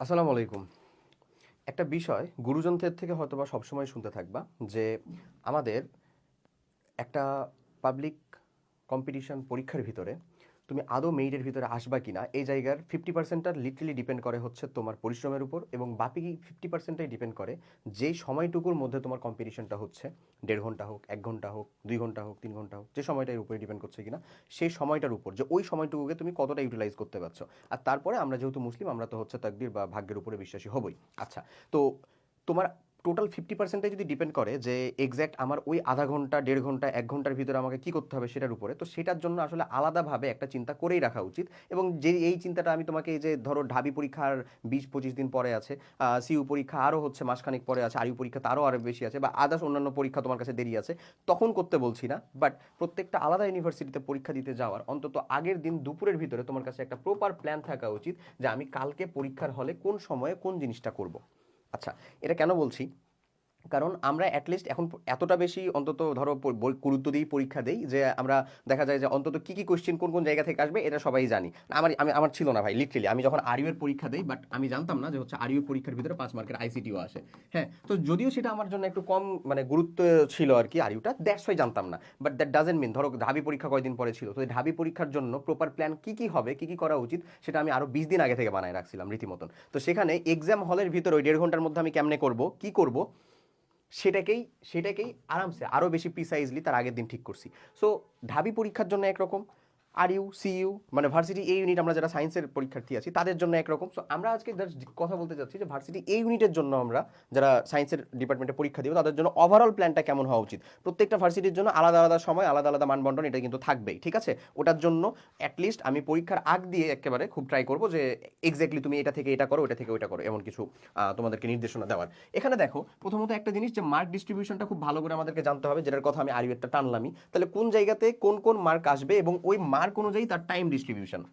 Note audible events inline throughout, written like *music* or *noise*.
আসসালামু আলাইকুম। একটা বিষয় গুরুজনদের থেকে হয়তো বা সবসময় শুনতে থাকবা যে আমাদের একটা পাবলিক কম্পিটিশন পরীক্ষার ভিতরে তুমি আদৌ মেইডের ভিতরে আসবা কিনা, এই জায়গার ফিফটি পার্সেন্টটা লিটারালি ডিপেন্ড করে হচ্ছে তোমার পরিশ্রমের উপর এবং বাকি ফিফটি পার্সেন্টটাই ডিপেন্ড করে যেই সময়টুকুর মধ্যে তোমার কম্পিটিশনটা হচ্ছে, দেড় ঘণ্টা হোক, এক ঘণ্টা হোক, দুই ঘণ্টা হোক, তিন ঘণ্টা হোক, যে সময়টার উপরে ডিপেন্ড করছে কিনা, সেই সময়টার উপর, যে ওই সময়টুকুকে তুমি কতটা ইউটিলাইজ করতে পারছ। আর তারপরে আমরা যেহেতু মুসলিম, আমরা তো হচ্ছে তাকদির বা ভাগ্যের উপরে বিশ্বাসী হবই। আচ্ছা তো তোমার টোটাল ফিফটি পার্সেন্টে যদি ডিপেন্ড করে যে এক্স্যাক্ট আমার ওই আধা ঘণ্টা, দেড় ঘণ্টা, এক ঘণ্টার ভিতরে আমাকে কি করতে হবে সেটার উপরে, তো সেটার জন্য আসলে আলাদাভাবে একটা চিন্তা করেই রাখা উচিত। এবং যে এই চিন্তাটা আমি তোমাকে এই যে ধরো ঢাবি পরীক্ষার বিশ পঁচিশ দিন পরে আছে সিইউ পরীক্ষা আরও হচ্ছে মাসখানেক পরে আছে আরিউ পরীক্ষা তারও আরও বেশি আছে বা আদার্স অন্যান্য পরীক্ষা তোমার কাছে দেরি আছে, তখন করতে বলছি না। বাট প্রত্যেকটা আলাদা ইউনিভার্সিটিতে পরীক্ষা দিতে যাওয়ার অন্তত আগের দিন দুপুরের ভিতরে তোমার কাছে একটা প্রপার প্ল্যান থাকা উচিত যে আমি কালকে পরীক্ষার হলে কোন সময়ে কোন জিনিসটা করব। আচ্ছা এটা কেন বলছি? কারণ আমরা অ্যাটলিস্ট এখন এতটা বেশি অন্তত ধরো গুরুত্ব দিই পরীক্ষা দেই যে আমরা দেখা যায় যে অন্তত কি কি কোশ্চেন কোন কোন জায়গা থেকে আসবে এটা সবাই জানি। আমার আমি আমার ছিল না ভাই লিটারেলি আমি যখন আরিউয়ের পরীক্ষা দিই বাট আমি জানতাম না যে হচ্ছে আরিউ পরীক্ষার ভিতরে পাঁচ মার্কের আইসিটিও আসে। হ্যাঁ তো যদিও সেটা আমার জন্য একটু কম মানে গুরুত্ব ছিল আর কি আরিউটা দ্যাটস ওয়াই জানতাম না। বাট দ্যাট ডাজেন্ট মিন ধরো ঢাবি পরীক্ষা কয়দিন পরে ছিল, তো ঢাবি পরীক্ষার জন্য প্রপার প্ল্যান কি কি হবে, কি কি করা উচিত, সেটা আমি আরও বিশ দিন আগে থেকে বানায় রাখছিলাম রীতিমতন। তো সেখানে এক্সাম হলের ভিতরে ওই দেড় ঘণ্টার মধ্যে আমি কেমনে করব, কি করব সেটাকেই সেটাকেই আরামসে আরও বেশি প্রিসাইজলি তার আগের দিন ঠিক করছি। সো ঢাবি পরীক্ষার জন্য একরকম আর ইউ সি ইউ মানে ভার্সিটি এ ইউনিট আমরা যারা সায়েন্সের পরীক্ষার্থী আছি, তাদের জন্য একরকম। সো আমরা আজকে কথা বলতে চাচ্ছি যে ভার্সিটি এ ইউনিটের জন্য আমরা যারা সায়েন্সের ডিপার্টমেন্টে পরীক্ষা দিব, তাদের জন্য ওভারঅল প্ল্যানটা কেমন হওয়া উচিত? প্রত্যেকটা ভার্সিটির জন্য আলাদা আলাদা সময়, আলাদা আলাদা মানবন্টন এটা কিন্তু থাকবেই, ঠিক আছে? ওটার জন্য অ্যাটলিস্ট আমি পরীক্ষার আগ দিয়ে একেবারে খুব ট্রাই করব যে এক্স্যাক্টলি তুমি এটা থেকে এটা করো এটা থেকে ওইটা করো, এমন কিছু তোমাদেরকে নির্দেশনা দেওয়ার। এখানে দেখো, প্রথমত একটা জিনিস যে মার্ক ডিস্ট্রিবিউশনটা খুব ভালো করে আমাদেরকে জানতে হবে, যেটার কথা আমি আরিউরটা টানলামই। তাহলে কোন জায়গাতে কোন কোন মার্ক আসবে এবং ওই মার্ক অনুযায়ী তার টাইম ডিস্ট্রিবিউশন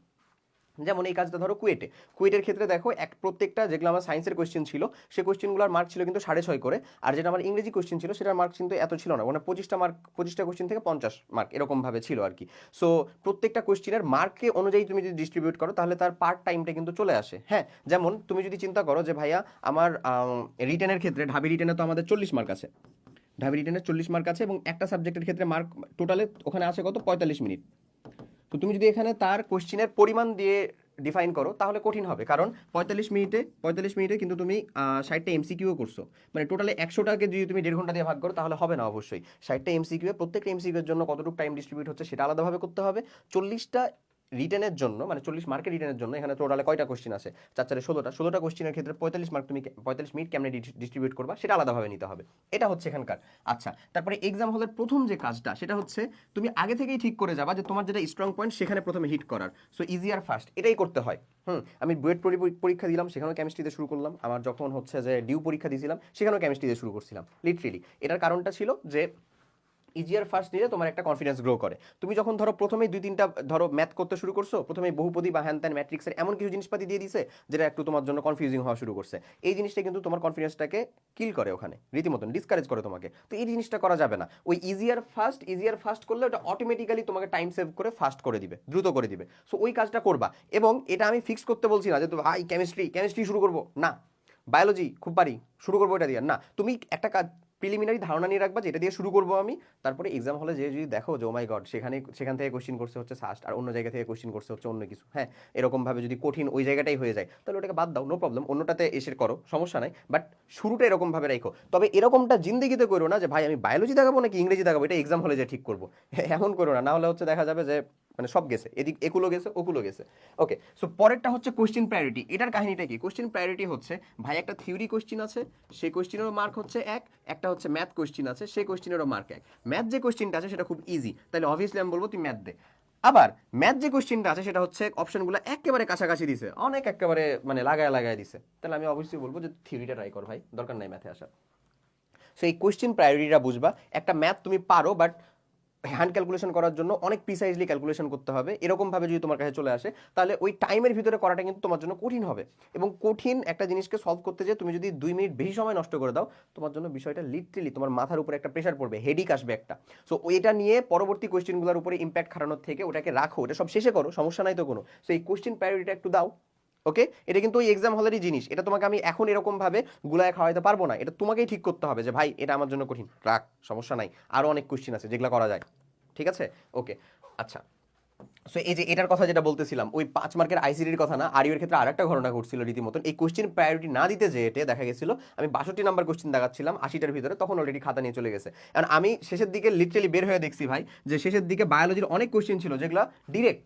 যেমন এই কাজটা ধরো কুয়েটে। কুয়েটের ক্ষেত্রে দেখো এক প্রত্যেকটা যেগুলো আমার সায়েন্সের কোয়েশ্চেন ছিল সেই কোয়েশ্চেনগুলোর মার্ক ছিল কিন্তু সাড়ে ছয় করে, আর যেটা আমার ইংরেজি কোয়েশ্চেন ছিল সেটার মার্ক কিন্তু এত ছিল না মানে পঁচিশটা মার্ক পঁচিশটা কোয়েশ্চেন থেকে পঞ্চাশ মার্ক এরকমভাবে ছিল আর কি। সো প্রত্যেকটা কোয়েশ্চেনের মার্কে অনুযায়ী তুমি যদি ডিস্ট্রিবিউট করো, তাহলে তার পার্ট টাইমটা কিন্তু চলে আসে। হ্যাঁ যেমন তুমি যদি চিন্তা করো যে ভাইয়া আমার রিটেনের ক্ষেত্রে ঢাবি রিটেনে তো আমাদের চল্লিশ মার্ক আছে। ঢাবি রিটেনের চল্লিশ মার্ক আছে এবং একটা সাবজেক্টের ক্ষেত্রে মার্ক টোটালে ওখানে আছে কত? পঁয়তাল্লিশ মিনিট। তো তুমি যদি এখানে তার কোশ্চিনের পরিমাণ দিয়ে ডিফাইন করো, তাহলে কঠিন হবে। কারণ পঁয়তাল্লিশ মিনিটে পঁয়তাল্লিশ মিনিটে কিন্তু তুমি ষাটটা এমসিকিউ করছ। মানে টোটালে একশোটাকে যদি তুমি দেড় ঘণ্টা দিয়ে ভাগ করো, তাহলে হবে না অবশ্যই। ষাটটা এমসিকিউ প্রত্যেকটা এমসিকিউ এর জন্য কতটুকু টাইম ডিস্ট্রিবিউট হচ্ছে, সেটা আলাদাভাবে করতে হবে। চল্লিশটা রিটেনের জন্য মানে চল্লিশ মার্কের রিটেনের জন্য এখানে টোটালে কয়টা কোশ্চিন আছে? চার চারে ষোলোটা ষোলোটা কোশ্চিনের ক্ষেত্রে পঁয়তাল্লিশ মার্ক তুমি পঁয়তাল্লিশ মিনিট কেমনে ডিস্ট্রিবিউট করবা? সেটা আলাদাভাবে নিতে হবে। এটা হচ্ছে এখানকার। আচ্ছা তারপরে এক্সাম হলের প্রথম যে কাজটা, সেটা হচ্ছে তুমি আগে থেকেই ঠিক করে যাবা যে তোমার যেটা স্ট্রং পয়েন্ট সেখানে প্রথমে হিট করার। সো ইজি আর ফাস্ট এটাই করতে হয়। হুম, আমি বুয়েট পরীক্ষা দিলাম, সেখানেও কেমিস্ট্রিতে শুরু করলাম। আমার যখন হচ্ছে যে ডিউ পরীক্ষা দিয়েছিলাম সেখানেও কেমিস্ট্রিতে শুরু করছিলাম লিটারেলি এটার কারণটা ছিল যে ইজিয়ার ফার্স্ট নিলে তোমার একটা কনফিডেন্স গ্রো করে। তুমি যখন ধরো প্রথমেই দুই, তিনটা ধরো ম্যাথ করতে শুরু করছ প্রথমে বহুপদী বা হ্যান ত্যান ম্যাট্রিক্সের এমন কিছু জিনিসপাতি দিয়ে দিছে, যেটা একটু তোমার জন্য কনফিউজিং হওয়া শুরু করছে। এই জিনিসটা কিন্তু তোমার কনফিডেন্সটাকে কিল করে ওখানে, রীতিমতন ডিসকারেজ করে তোমাকে। তো এই জিনিসটা করা যাবে না। ওই ইজিয়ার ফার্স্ট ইজিয়ার ফার্স্ট করলে ওটা অটোমেটিক্যালি তোমাকে টাইম সেভ করে ফাস্ট করে দিবে, দ্রুত করে দিবে। সো ওই কাজটা করবা। এবং এটা আমি ফিক্স করতে বলছি না যে ভাই কেমিস্ট্রি কেমিস্ট্রি শুরু করব। না। বায়োলজি খুব পারি, শুরু করব এটা দিয়ে। না। তুমি একটা কাজ প্রিলিমিনারি ধারণা নিয়ে রাখবা যে এটা দিয়ে শুরু করব আমি। তারপরে এক্সাম হলে যে যদি দেখো যে মাই গড সেখানে, সেখান থেকে কোশ্চিন করছে হচ্ছে ফার্স্ট আর অন্য জায়গা থেকে কোশ্চিন করছে হচ্ছে অন্য কিছু। হ্যাঁ এরকমভাবে যদি কঠিন ওই জায়গাটাই হয়ে যায়, তাহলে ওটাকে বাদ দাও নো প্রবলেম অন্যটাতে এসে করো, সমস্যা নাই। বাট শুরুটা এরকমভাবে রাখো। তবে এরকমটা জিন্দিগিতে করো না যে, ভাই, আমি বায়োলজি দেখাবো নাকি ইংরেজি দেখাবো? এটা এক্সাম হলে যে ঠিক করব। *laughs* এমন করো না। না হলে হচ্ছে দেখা যাবে যে মানে সব গেছে। এদিক একুলো গেছে ওকুলো গেছে। ওকে সো পরেরটা হচ্ছে কোশ্চিন প্রায়োরিটি এটার কাহিনীটা কি? কোশ্চিন প্রায়োরিটি হচ্ছে, ভাই একটা থিওরি কোশ্চিন আছে, সেই কোশ্চিনেরও মার্ক হচ্ছে এক, একটা হচ্ছে ম্যাথ কোশ্চিন আছে, সেই কোশ্চিনেরও মার্ক এক। ম্যাথ যে কোশ্চিনটা আছে সেটা খুব ইজি তাহলে অবভিয়াসলি আমি বলব তুই ম্যাথ দে। আবার ম্যাথ যে কোশ্চিনটা আছে সেটা হচ্ছে অপশনগুলো একেবারে কাছাকাছি দিছে, অনেক একেবারে মানে লাগায় লাগায় দিছে। তাহলে আমি অবশ্যই বলব যে থিওরিটা ট্রাই কর ভাই, দরকার নাই ম্যাথে আসার। সো এই কোশ্চেন প্রায়োরিটিটা বুঝবা, একটা ম্যাথ তুমি পারো বাট হ্যান্ড ক্যালকুলেশন করার জন্য অনেক প্রিসাইজলি ক্যালকুলেশন করতে হবে। এরকমভাবে যদি তোমার কাছে চলে আসে, তাহলে ওই টাইমের ভিতরে করাটা কিন্তু তোমার জন্য কঠিন হবে। এবং কঠিন একটা জিনিসকে সলভ করতে যে তুমি যদি দুই মিনিট বেশি সময় নষ্ট করে দাও, তোমার জন্য বিষয়টা লিটারেলি তোমার মাথার উপরে একটা প্রেশার পড়বে হেডিক আসবে একটা। সো এটা নিয়ে পরবর্তী কোয়েশ্চেনগুলোর উপরে ইম্প্যাক্ট খাটানোর থেকে ওটাকে রাখো এটা সব শেষে করো, সমস্যা নাই তো কোনো। সো এই কোয়েশ্চেন প্রায়োরিটিটা একটু দাও। ওকে? এটা কিন্তু ওই এক্সাম হলেরই জিনিস। এটা তোমাকে আমি এখন এরকম ভাবে গুলায় খাওয়াইতে পারব না। এটা তোমাকেই ঠিক করতে হবে যে, ভাই, এটা আমার জন্য কঠিন। রাখ, সমস্যা নাই। আরও অনেক কোশ্চিন আছে যেগুলো করা যায়। ঠিক আছে? ওকে আচ্ছা। সো এই যে এটার কথা যেটা বলতেছিলাম, ওই পাঁচ মার্কের আইসিডির কথা না, আরিওর ক্ষেত্রে আরেকটা ঘটনা ঘটছিল রীতিমতন। এই কোশ্চেন প্রায়োরিটি না দিতে যে এটা দেখা গেছিল, আমি বাষট্টি নাম্বার কোশ্চেন দেখাচ্ছিলাম আশিটার ভিতরে, তখন অলরেডি খাতা নিয়ে চলে গেছে। কারণ আমি শেষের দিকে লিটারেলি বের হয়ে দেখছি ভাই, যে শেষের দিকে বায়োলজির অনেক কোশ্চেন ছিল যেগুলো ডিরেক্ট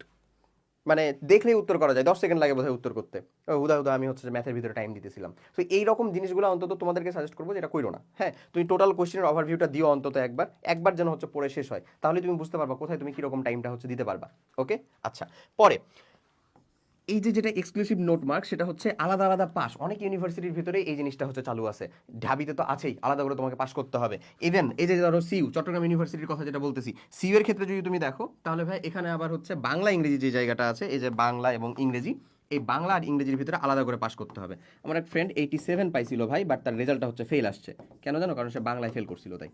মানে দেখলেই উত্তর করা যায়, দশ সেকেন্ড লাগে বোধহয় উত্তর করতে। হুদা হুদা, আমি হচ্ছে ম্যাথের ভিতরে টাইম দিতেছিলাম। তো এই রকম জিনিসগুলো অন্তত তোমাদেরকে সাজেস্ট করব যেটা করো না। হ্যাঁ তুমি টোটাল কোশ্চেনের ওভারভিউটা দিও অন্তত একবার। একবার যেন হচ্ছে পড়ে শেষ হয়। তাহলে তুমি বুঝতে পারবা কোথায় তুমি কীরকম টাইমটা হচ্ছে দিতে পারবা। ওকে আচ্ছা পরে। এই যে যেটা এক্সক্লুসিভ নোট মার্ক সেটা হচ্ছে আলাদা আলাদা পাস অনেক ইউনিভার্সিটির ভিতরে এই জিনিসটা হচ্ছে চালু আছে। ঢাবিতে তো আছেই, আলাদা করে তোমাকে পাস করতে হবে। ইভেন এই যে ধরো সিউ চট্টগ্রাম ইউনিভার্সিটির কথা যেটা বলতেছি সিউ এর ক্ষেত্রে যদি তুমি দেখো, তাহলে ভাই এখানে আবার হচ্ছে বাংলা ইংরেজি যে জায়গাটা আছে, এই যে বাংলা এবং ইংরেজি, এই বাংলা আর ইংরেজির ভিতরে আলাদা করে পাস করতে হবে। আমার এক ফ্রেন্ড এইটি সেভেন পাইছিল ভাই বাট তার রেজাল্টটা হচ্ছে ফেল আসছে। কেন জানো? কারণ সে বাংলায় ফেল করছিল তাই।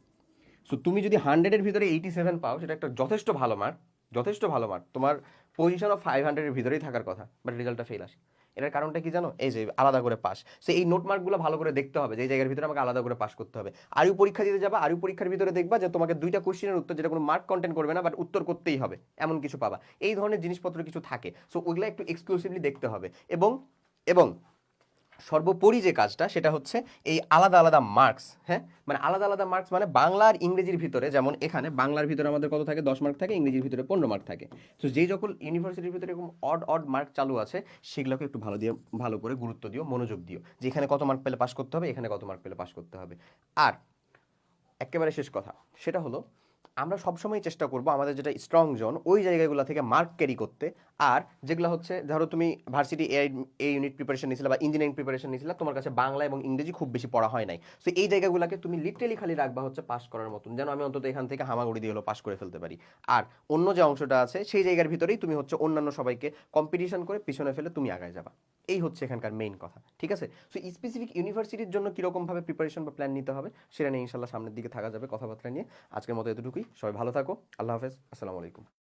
সো তুমি যদি হান্ড্রেডের ভিতরে এইটি সেভেন পাও, সেটা একটা যথেষ্ট ভালো মার্ক যথেষ্ট ভালো মার্ক তোমার পজিশন অফ ফাইভ হান্ড্রেডের ভিতরেই থাকার কথা বাট রেজাল্টটা ফেল আসে। এটার কারণটা কি জানো? এই যে আলাদা করে পাস সে এই নোট মার্কগুলো ভালো করে দেখতে হবে যে জায়গার ভিতরে আমাকে আলাদা করে পাস করতে হবে। আরও পরীক্ষা দিতে যাবা আরও পরীক্ষার ভিতরে দেখবা যে তোমাকে দুইটা কোশ্চেনের উত্তর যেটা কোনো মার্ক কন্টেন্ট করবে না বাট উত্তর করতেই হবে। এমন কিছু পাবা। এই ধরনের জিনিসপত্র কিছু থাকে। সো ওইগুলো একটু এক্সক্লুসিভলি দেখতে হবে। এবং এবং সর্বোপরি যে কাজটা, সেটা হচ্ছে এই আলাদা আলাদা মার্কস হ্যাঁ? মানে আলাদা আলাদা মার্কস মানে বাংলা আর ইংরেজির ভিতরে, যেমন এখানে বাংলার ভিতরে আমাদের কত থাকে? দশ মার্ক থাকে, ইংরেজির ভিতরে পনেরো মার্ক থাকে। তো যেই যখন ইউনিভার্সিটির ভিতরে এরকম অড অড মার্ক চালু আছে, সেগুলোকে একটু ভালো দিয়ে, ভালো করে গুরুত্ব দিও, মনোযোগ দিও যে এখানে কত মার্ক পেলে পাস করতে হবে, এখানে কত মার্ক পেলে পাস করতে হবে। আর একেবারে শেষ কথা, সেটা হলো, আমরা সবসময় চেষ্টা করব আমাদের যেটা স্ট্রং জোন ওই জায়গাগুলো থেকে মার্ক ক্যারি করতে আর যেগুলো হচ্ছে, ধরো তুমি ভার্সিটি এ ইউনিট প্রিপারেশন নিয়েছিলে বা ইঞ্জিনিয়ারিং প্রিপারেশন নিয়েছিলে তোমার কাছে বাংলা এবং ইংরেজি খুব বেশি পড়া হয় নাই। সো এই জায়গাগুলোকে তুমি লিটারেলি খালি রাখবা হচ্ছে পাস করার মতন, যেন আমি অন্তত এখান থেকে হামাগুড়ি দিয়ে হলো পাস করে ফেলতে পারি। আর অন্য যে অংশটা আছে, সেই জায়গার ভিতরেই তুমি হচ্ছে অন্যান্য সবাইকে কম্পিটিশন করে পিছনে ফেলে তুমি আগায় যাবা। এই হচ্ছে এখানকার মেইন কথা, ঠিক আছে? সো স্পেসিফিক ইউনিভার্সিটির জন্য কীরকমভাবে প্রিপারেশন বা প্ল্যান নিতে হবে, সেটা নিয়ে ইনশাল্লাহ সামনের দিকে থাকা যাবে কথাবার্তা নিয়ে। আজকের মতো এতটুকুই, সবাই ভালো থাকো, আল্লাহ হাফেজ, আসসালামু আলাইকুম।